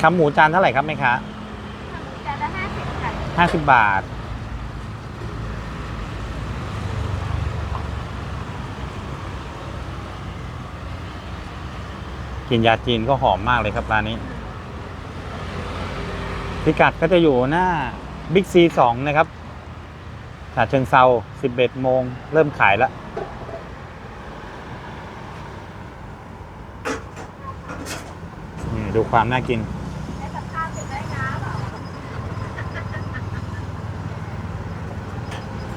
ขาหมูจานเท่าไหร่ครับแม่ค้าจานละห้าสิบค่ะห้าสิบบาท กินยาจีนก็หอมมากเลยครับร้านนี้ พิกัดก็จะอยู่หน้าบิ๊กซีสองนะครับฉาเชิงเซาสิบเอ็ดโมงเริ่มขายแล้วนี่ดูความน่ากิน และกับข้าวเป็นได้น้ำเหรอ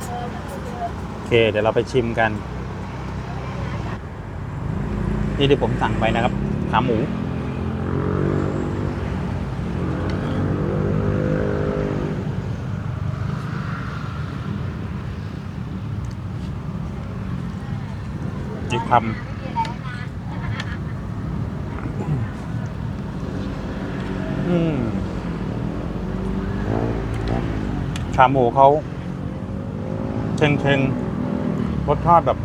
เออมันคือเยอะ โอ เคเดี๋ยวเราไปชิมกัน นี่ที่ผมสั่งไปนะครับขาหมูอีกคำขาหมูเขาเชงเชงๆ รสชาติแบบ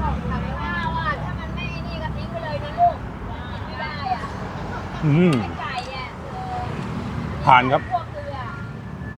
บอกทำไม่ได้ว่าถ้ามันไม่นี่ก็ทิ้งไปเลยนะลูกกินไม่ได้อะอืมไก่อะเออผ่านครับพวก